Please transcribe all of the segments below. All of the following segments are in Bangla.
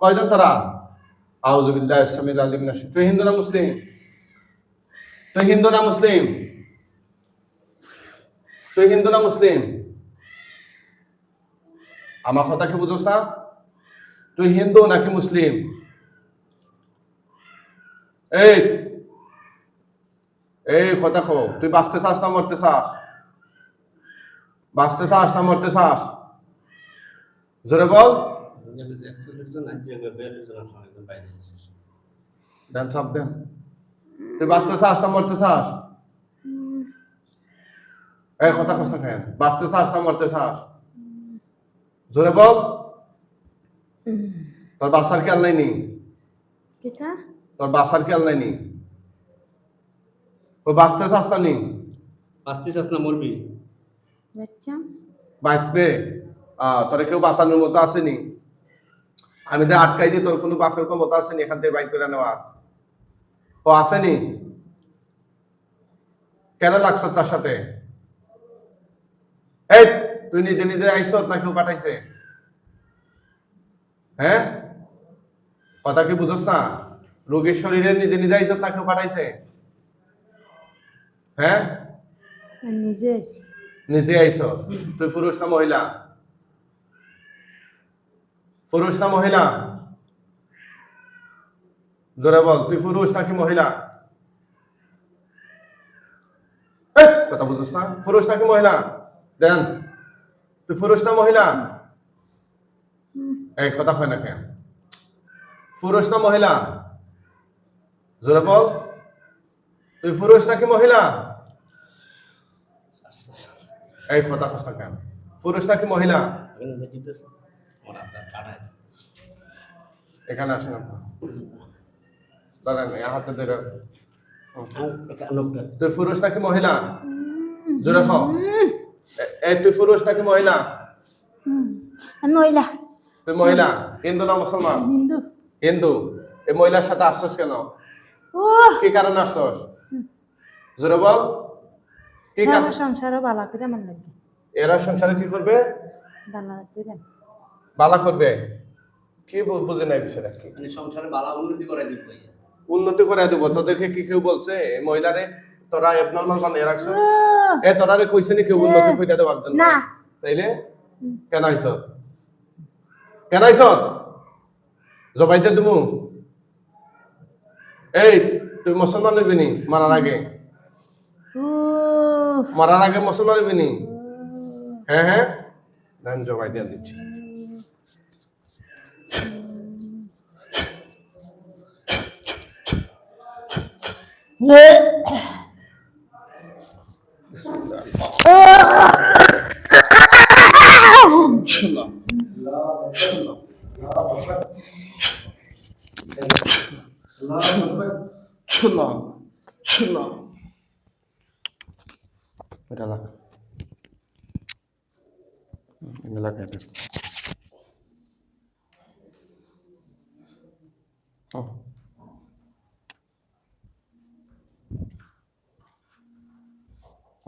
কয়জন তারা? আউজুবিল্লাহ ইসলামিল আলিম নাসি তুই হিন্দু না মুসলিম? তুই হিন্দু না মুসলিম? তুই হিন্দু না মুসলিম? আমার কথা কি বুঝোস না? তুই হিন্দু নাকি মুসলিম? এই এই কথা খো তুই বাঁচতে চাস না মরতে চাস? বাঁচতে চাস না মরতে চাস? জোরে বল। দেন সব দেন। তুই বাঁচতে চাস না মরতে চাস? এই কথা কষ্ট কেন? বাঁচতে চাস না মরতে চাস? জোরে বল। তোর বাসার খেয়াল নাই নি? তোর বাসার খেয়াল নাই নি? বাঁচতে চাস না নি? বাঁচতে চাস না মরবি। বাঁচবে। তোরে কেউ বাঁচানোর মতো আসেনি আমি যে আটকাই দিই তোর কোনো বাপের ক্ষমতা আসেনি এখান থেকে বাইক করে নেওয়ার ও আসেনি? কেন লাগছ তার সাথে? এই তুই নিজে নিজে আইস না কেউ পাঠাইছে? হ্যাঁ? কথা কি বুঝোস না? রোগীর শরীরে নিজে নিজে আইস না কেউ পাঠাইছে? হ্যাঁ। নিজে আইস? তুই পুরুষ না মহিলা? পুরুষ না মহিলা? জোরে বল, তুই পুরুষ নাকি মহিলা? কথা বুঝছিস না পুরুষ নাকি মহিলা? দেন, তুই পুরুষ না মহিলা? এই কথা হয় না কেন? পুরুষ না মহিলা? জোরে বল, তুই পুরুষ নাকি মহিলা? এই কথা কষ্ট কেন? পুরুষ নাকি মহিলা? এখানে আপনার কাটায় এখানে আসেন আপনার দাঁড়ান এই হাতে ধরে। তুই পুরুষ নাকি মহিলা? জোরে খাও এই তুই পুরুষ নাকি মহিলা? হুম, মহিলা। তুই মহিলা? হিন্দু না মুসলমান? হিন্দু। হিন্দু। এই মহিলার সাথে আসছস কেন? ও কি কারণে আসছস? জোরে বল। কি কারণ সংসারও বালা করে আমার লাগে। এরা সংসারে কি করবে? বালা করে। বালা করবে? কি বুঝে নাই বিষয়টা কি? মানে সংসারে বালা উন্নতি করে দিব উন্নতি করে দেবো। তোদেরকে কি কেউ বলছে? এই মহিলারে তোরা এবনর্মাল বানিয়ে রাখছ? এ তোরারে কইছে নি কেউ উন্নতি করে দেওয়ার জন্য? না। তাইলে? কেন আইস কেন আইস জবাইতে তুমি এই তুই মুসলমান হইবি নি? মারার আগে। মারার আগে মুসলমান হইবি নি? হ্যাঁ হ্যাঁ। দেন জবাই দিয়ে দিচ্ছি। 네. 됐습니다. 미친놈. 미친놈. 미친놈. 미친놈. 미친놈. ఇలా ఇలా కైతే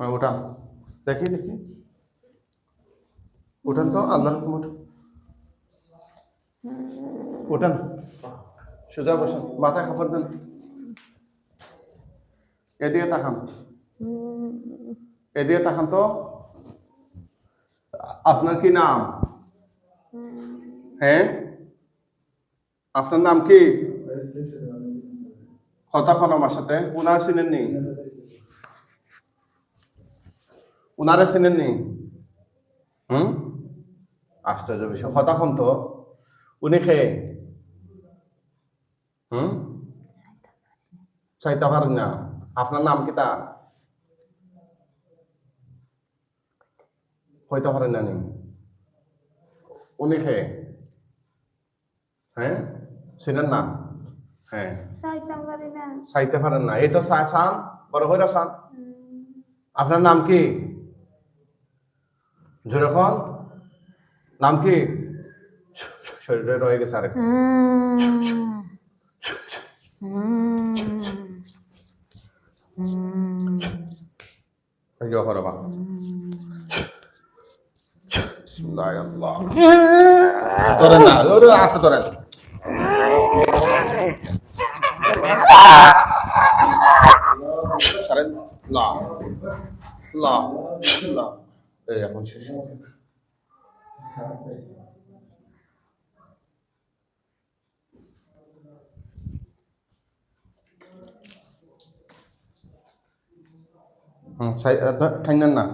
ওটা দেখি দেখি উঠান তো আল্লাহর হুকুম উঠান উঠান সোজা বসেন মাথায় খাবার দেন এদিকে তাকান এদিকে তাকান তো আপনার কি নাম হ্যাঁ আপনার নাম কি কতক্ষণ আমার সাথে উনার চিনেন নি উনারে চিনেন নি হুম? আশ্চর্য বিষয়। কতক্ষণ তো উনি খেয়ে হুম? চাইতে পারেন না আপনার নাম কি তা? হইতে পারেন না। নি উনি খেয়ে হ্যাঁ? চিনেন না? হ্যাঁ। চাইতে পারেন না। এই তো চান? বড় হইরা চান? আপনার নাম কি? জোরেখন নাম কি? শরীরে রয়ে গেছে আরেক। না। লা। লা। এই এখন শেষ হুম সাই না।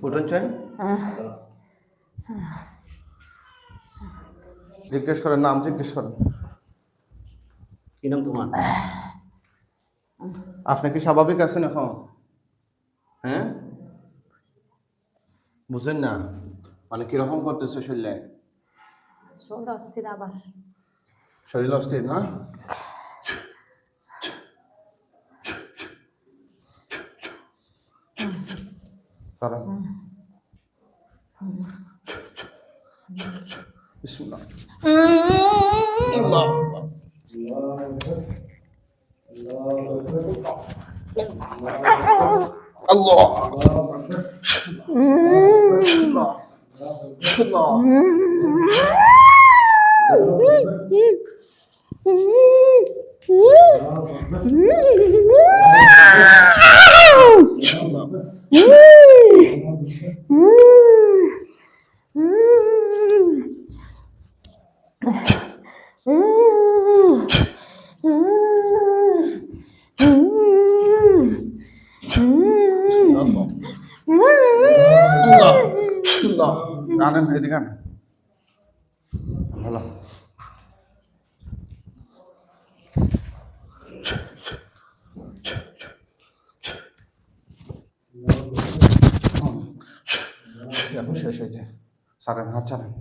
উঠুন চাই জিজ্ঞেস করেন নাম জিজ্ঞেস করেন কি নাম তোমার? আপনি কি স্বাভাবিক আছেন এখন? হ্যাঁ? বুঝেন না। মানে কীরকম করতেছে শরীরে? শরীর অস্থির আবার। শরীর অস্থির না? দাঁড়ান বিসমিল্লাহ আল্লাহ আকবার। আল্লাহ আল্লাহ আল্লাহ আল্লাহ আল্লাহ আল্লাহ গানেন এদিকে গান ভালো এখন শেষ হয়েছে সারেন হাত ছাড়েন